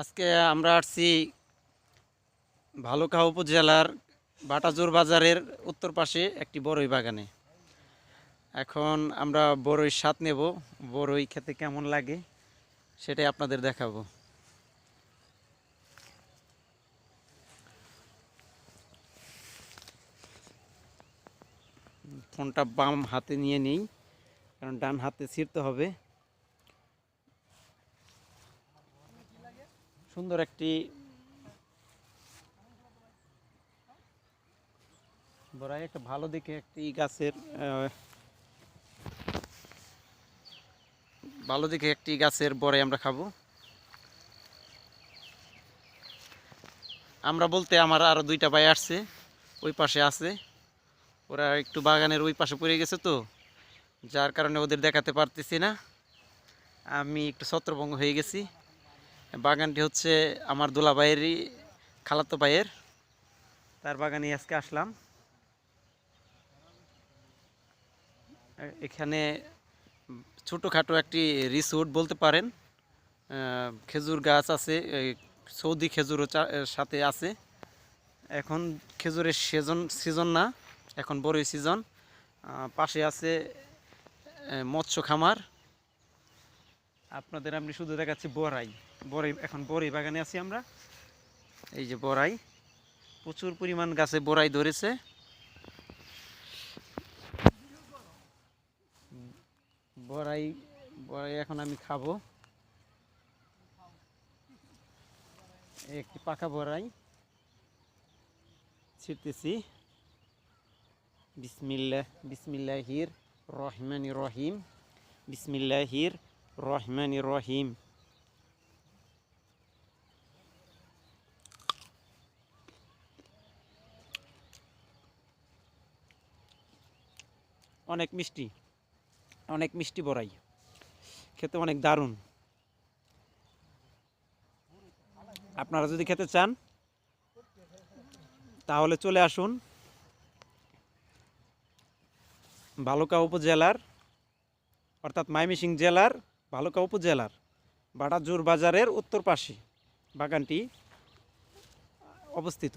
আজকে আমরা আসছি ভালুকা উপজেলার বাটাজোর বাজারের উত্তর পাশে একটি বড়ই বাগানে। এখন আমরা বড়ই স্বাদ নেব, বড়ই খেতে কেমন লাগে সেটাই আপনাদের দেখাবো। ফোনটা বাম হাতে নিয়ে নেই, কারণ ডান হাতে ছিঁড়তে হবে। সুন্দর একটি বড়াই, একটা ভালো দেখে একটি গাছের ভালো দেখে একটি গাছের বড়াই আমরা খাব। আমরা বলতে আমার আরও দুইটা ভাই আসছে, ওই পাশে আছে। ওরা একটু বাগানের ওই পাশে পড়ে গেছে তো, যার কারণে ওদের দেখাতে পারতেছি না। আমি একটু ছত্রভঙ্গ হয়ে গেছি। বাগানটি হচ্ছে আমার দোলা ভাইয়েরই খালাতো ভাইয়ের। তার বাগানে আজকে আসলাম। এখানে ছোটোখাটো একটি রিসোর্ট বলতে পারেন। খেজুর গাছ আছে সৌদি খেজুরও সাথে আছে। এখন খেজুরের সিজন সিজন না, এখন বড়ই সিজন। পাশে আছে মৎস্য খামার। আপনাদের আমি শুধু দেখাচ্ছি বড়াই। বড়াই এখন বড়াই বাগানে আছি আমরা। এই যে বড়াই, প্রচুর পরিমাণ গাছে বড়াই ধরেছে। বড়াই বড়াই এখন আমি খাব। একটি পাকা বড়াই ছিটতেছি। বিসমিল্লাহ বিসমিল্লাহির রহমান রহিম। বিসমিল্লাহির রহমান রহিম। অনেক মিষ্টি অনেক মিষ্টি বড়াই। খেতে অনেক দারুণ। আপনারা যদি খেতে চান, তাহলে চলে আসুন বালুকা উপজেলার, অর্থাৎ মাইমিসিং জেলার ভালুকা উপজেলার বাটাজোর বাজারের উত্তর পাশে বাগানটি অবস্থিত।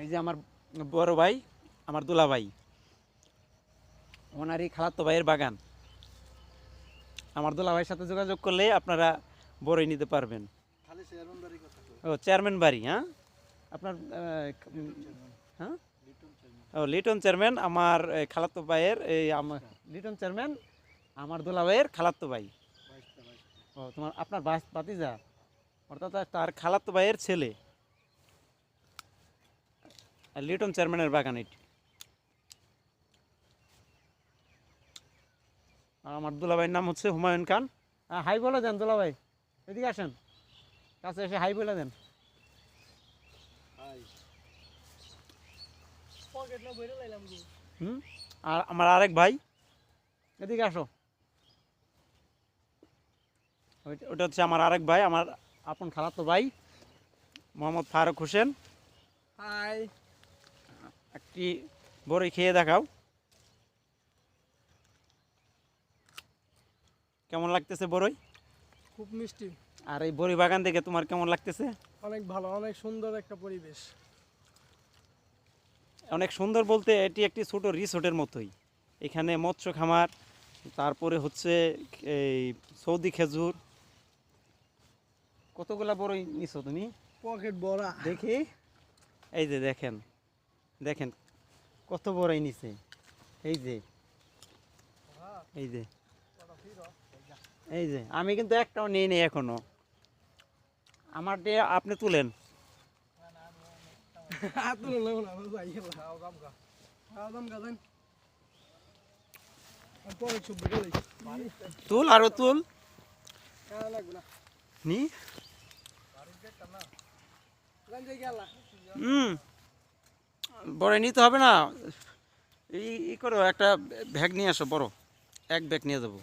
এই যে আমার বড় ভাই আমার দুলা ভাই ওনারই খালাতো ভাইয়ের বাগান। আমার দুলা ভাইয়ের সাথে যোগাযোগ করলে আপনারা বড়ই নিতে পারবেন। ও চেয়ারম্যান বাড়ি হ্যাঁ? আপনার হ্যাঁ? ও লিটন চেয়ারম্যান আমার খালাতো ভাইয়ের এই আমার লিটন চেয়ারম্যান আমার দুলা ভাইয়ের খালাতো ভাই ও তোমার আপনার বাস বাতিজা অর্থাৎ তার খালাতো ভাইয়ের ছেলে। আর লিটন চেয়ারম্যানের বাগান এটি। আর আমার দুলাভাইয়ের নাম হচ্ছে হুমায়ুন খান। আহ, হাই বলে দেন দুলাভাই। এদিকে আসেন। কাছে এসে হাই বলে দেন। হুম? আর আমার আরেক ভাই। এদিকে আসো। ওইটা- ওটা হচ্ছে আমার আরেক ভাই আমার আপন খালাতো ভাই। মোহাম্মদ ফারুক হোসেন। হাই। একটি বড়ই খেয়ে দেখাও। কেমন লাগতেছে বড়ই? খুব মিষ্টি। আর এই বড়ি বাগান দেখে তোমার কেমন লাগতেছে? অনেক ভালো অনেক সুন্দর একটা পরিবেশ। অনেক সুন্দর বলতে এটি একটি ছোট রিসোর্টের মতোই। এখানে মৎস্য খামার তারপরে হচ্ছে এই সৌদি খেজুর। কতগুলা বড়ই নিছো তুমি? পকেট বড়া দেখি। এই যে দেখেন। দেখেন কত বড়ই নিছে এই যে এই যে এই যে আমি কিন্তু একটাও নেই নেই এখনও। আমার দিয়ে আপনি তুলেন। গেলে। তুল আরও তুল। লাগবে না। হুম। বড় নিতে হবে না। ই করো, একটা ব্যাগ নিয়ে আসো, বড়। এক ব্যাগ নিয়ে দেবো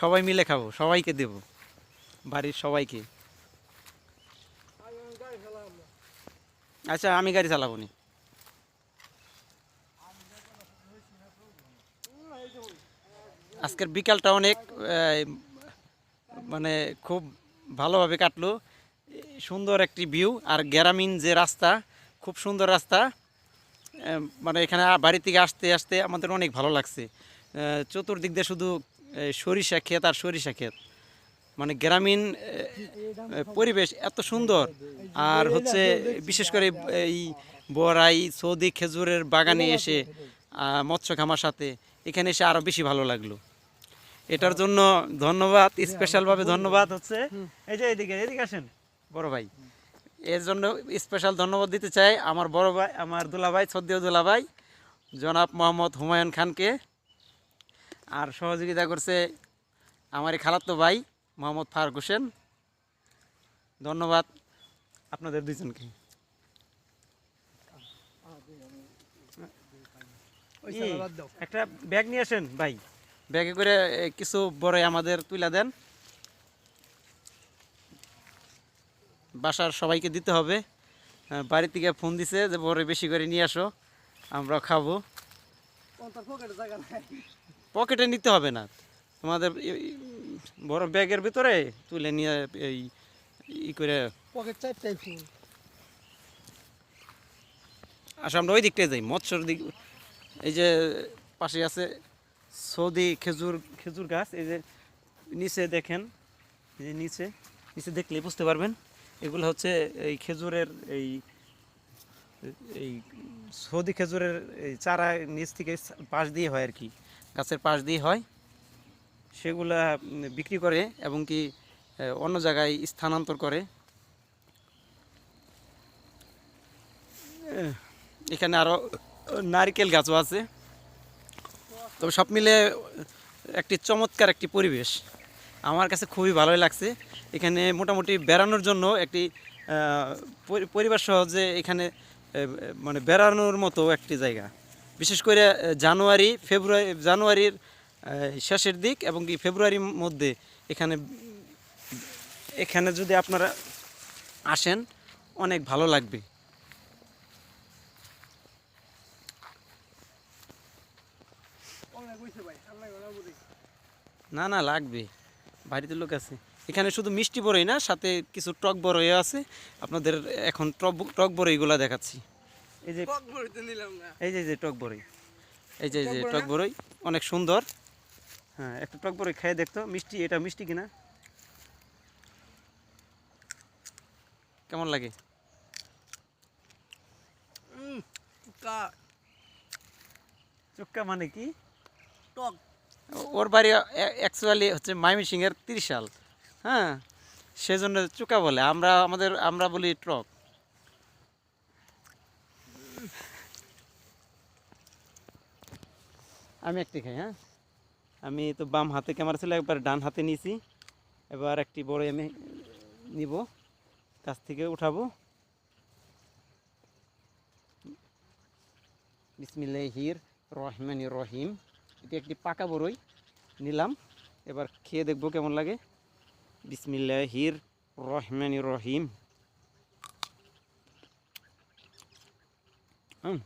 সবাই মিলে খাব, সবাইকে দেবো। বাড়ির সবাইকে। আচ্ছা আমি গাড়ি চালাবো নি। আজকের বিকালটা অনেক মানে খুব ভালোভাবে কাটলো। সুন্দর একটি ভিউ আর গ্রামীণ যে রাস্তা খুব সুন্দর রাস্তা। মানে এখানে বাড়ি থেকে আসতে আসতে আমাদের অনেক ভালো লাগছে। চতুর্দিক দিয়ে শুধু সরিষা ক্ষেত আর সরিষা ক্ষেত। মানে গ্রামীণ পরিবেশ এত সুন্দর। আর হচ্ছে বিশেষ করে এই বড়াই, সৌদি খেজুরের বাগানে এসে মৎস্য খামার সাথে এখানে এসে আরও বেশি ভালো লাগল। এটার জন্য ধন্যবাদ, স্পেশালভাবে ধন্যবাদ হচ্ছে। এই যে এদিকে এদিকে আসেন, বড় ভাই। এর জন্য স্পেশাল ধন্যবাদ দিতে চাই আমার বড় ভাই আমার দুলাভাই সদ্য দুলাভাই জনাব মোহাম্মদ হুমায়ুন খানকে। আর সহযোগিতা করছে আমার এই খালাতো ভাই মোহাম্মদ ফারুক হোসেন। ধন্যবাদ আপনাদের দুইজনকে। দাও। একটা ব্যাগ নিয়ে আসেন ভাই। ব্যাগে করে কিছু বড় আমাদের তুলে দেন। বাসার সবাইকে দিতে হবে। বাড়ি থেকে ফোন দিছে যে পরে বেশি করে নিয়ে আসো আমরা খাব। পকেটে পকেটে নিতে হবে না। তোমাদের বড় ব্যাগের ভিতরে তুলে নিয়ে এই ই করে পকেট চারটাই ফুল আসলে আমরা ওই দিকটায় যাই। মৎস্যর দিক এই যে পাশে আছে সৌদি খেজুর খেজুর গাছ এই যে নিচে দেখেন এই যে নিচে নিচে দেখলে বুঝতে পারবেন। এগুলো হচ্ছে এই খেজুরের এই এই সৌদি খেজুরের এই চারা নিচ থেকে পাশ দিয়ে হয় আর কি, গাছের পাশ দিয়ে হয়। সেগুলা বিক্রি করে এবং কি অন্য জায়গায় স্থানান্তর করে। এখানে আরও নারকেল গাছও আছে। তবে সব মিলে একটি চমৎকার একটি পরিবেশ। আমার কাছে খুবই ভালোই লাগছে। এখানে মোটামুটি বেড়ানোর জন্য একটি পরিবার সহজে এখানে মানে বেড়ানোর মতো একটি জায়গা। বিশেষ করে জানুয়ারি, ফেব্রুয়ারি, জানুয়ারির শেষের দিক এবং কি ফেব্রুয়ারির মধ্যে এখানে এখানে যদি আপনারা আসেন, অনেক ভালো লাগবে। না না, লাগবে। বাড়িতে লোক আছে। এখানে শুধু মিষ্টি বড়ই না সাথে কিছু টক বড়ই আছে। আপনাদের এখন টক টক বড়ইগুলো দেখাচ্ছি। এই যে এই যে টক বড়ই। এই যে টক বড়ই? বড়ই অনেক সুন্দর। হ্যাঁ একটা টক বড়ই খেয়ে দেখতো। মিষ্টি এটা মিষ্টি কিনা? কেমন লাগে? চুক্কা মানে কি? টক। ওর বাড়ি অ্যাকচুয়ালি হচ্ছে ময়মনসিংহের ত্রিশাল। হ্যাঁ সেজন্য চুকা বলে। আমরা আমাদের, আমরা বলি ট্রক। আমি একটি খাই হ্যাঁ? আমি তো বাম হাতে ক্যামেরা ছিল, একবার ডান হাতে নিয়েছি এবার একটি বড় আমি নিব। কাছ থেকে উঠাবো। বিসমিল্লাহির রহমানি রহিম। এটি একটি পাকা বড়ই। নিলাম। এবার খেয়ে দেখব কেমন লাগে। বিসমিল্লাহির রহমানি রহিম হুম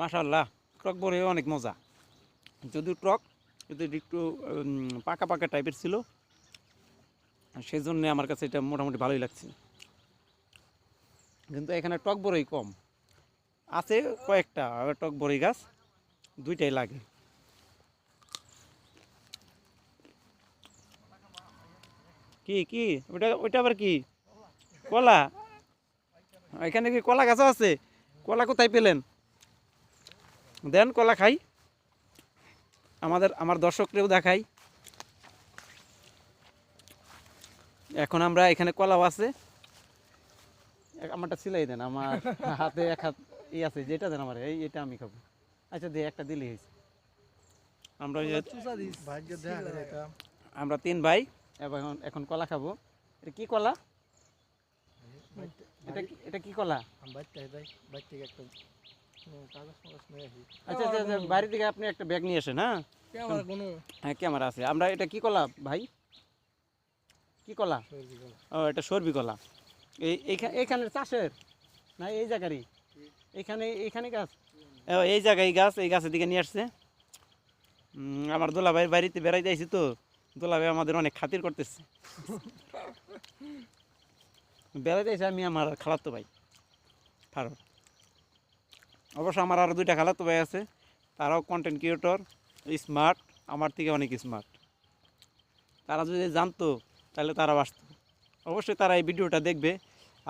মাশাল্লাহ টক বড়ই অনেক মজা। যদিও টক এটি একটু পাকা পাকা টাইপের ছিল সেই জন্যে আমার কাছে এটা মোটামুটি ভালোই লাগছে। কিন্তু এখানে টক বড়ই কম। আছে কয়েকটা টক বড়ই গাছ, দুইটাই লাগে। কি কি? ওটা ওইটা আবার কি? কলা? এখানে কি কলা গাছও আছে? কলা কোথায় পেলেন? দেন কলা খাই। আমাদের আমার দর্শকরেও দেখাই। এখন আমরা এখানে কলাও আছে। আমারটা সিলাই দেন আমার হাতে এক হাত ই আছে যেটা দেন আমার এই এটা আমি খাব। আচ্ছা দিয়ে একটা দিলেই হয়েছে। আমরা আমরা তিন ভাই। এবং এখন কলা খাব। এটা কি কলা? এটা কি- এটা কি কলা? আচ্ছা আচ্ছা আচ্ছা বাড়ি থেকে আপনি একটা ব্যাগ নিয়ে আসেন হ্যাঁ? হ্যাঁ ক্যামেরা আছে। আমরা এটা কি কলা ভাই? কি কলা? ও এটা সর্বি কলা। এই এইখানে এখানে চাষের? না এই জায়গারই? এখানে এখানে গাছ? ও, এই জায়গায় গাছ এই গাছের দিকে নিয়ে আসছে। আমার দোলাভাইয়ের বাড়িতে বেড়াইতে আইছি তো। দোলাভাই আমাদের অনেক খাতির করতেছে। বেড়াইতে আইছি আমি আমার খালাতো ভাই, ফারুক। অবশ্য আমার আরও দুইটা খালাতো ভাই আছে, তারাও কন্টেন্ট ক্রিয়েটর স্মার্ট আমার থেকে অনেক স্মার্ট তারা যদি জানতো, তাহলে তারা আসতো। অবশ্যই তারা এই ভিডিওটা দেখবে।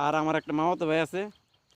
আর আমার একটা মামাতো ভাই আছে